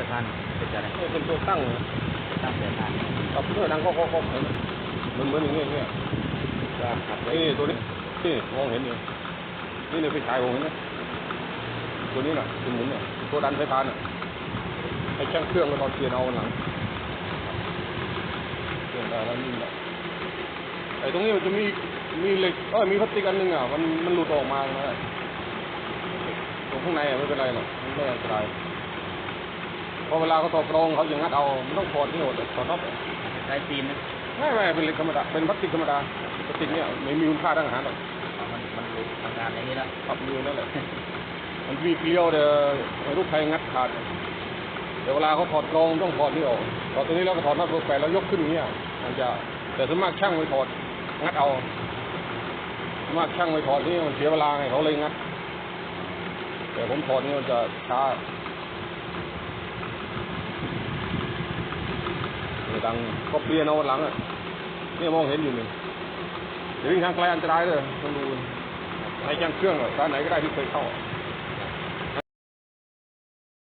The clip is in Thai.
สะพานเป็นอะไรนี่เป็นตัวตั้งตั้งสะพานกับเพื่อนังก็ก็ก็เหมือนเหมือนเหมือนอย่างเงี้ยเนี่ยครับนี่ตัวนี้นี่มองเห็นอยู่นี่เนี่ยไปฉายมองเห็นไหมตัวนี้น่ะตัวหมุนเนี่ยตัวดันสายพานน่ะให้ช่างเครื่องมาตอนเกียร์เอาหลังเครื่องได้แล้วนี่แหละไอ้ตรงนี้มันจะมีมีเหล็กเออมีพลาสติกอันหนึงอะมันมันหลุดออกมาใช่ไหมตรงข้างในอะไม่เป็นไรหรอกมันไม่อันตรายพ อเวลาเขาถอดกรองเขาจะงัดเอามันต้องถอดที่หมดถอดน็อตใช้ซีนนะไม่ไม่เป็นเหล็กธรรมดาเป็นพลาสติกธรรมดาพลาสติกเนี่ยไม่มีคุณค่าทางอาหารหรอกเอามันมันรู้ทำงานอย่างนี้แล้วครับมีนั่นแหละมันมีเกลียวเดี๋ยวให้ลูกใครงัดขาดเดี๋ยวเวลาเขาถอดกรองต้องถอดนี่ออกถอดตัวนี้แล้วก็ถอดน็อตเบอร์แปดแล้วยกขึ้นอย่างเงี้ยมันจะแต่ส่วนมากช่างไม่ถอดงัดเอาส่วนมากช่างไม่ถอดนี่มันเสียเวลาไงเขาเลยงัดแต่ผมถอดนี่มันจะช้าไม่ ดังก็เปลี่ยนเอาวันหลังอะนี่มองเห็นอยู่นี่เดี๋ยววิ่งทางไกลอันตรายเลยต้องดูให้ช่างเครื่องอะสายไหนก็ได้ที่เคยเข้า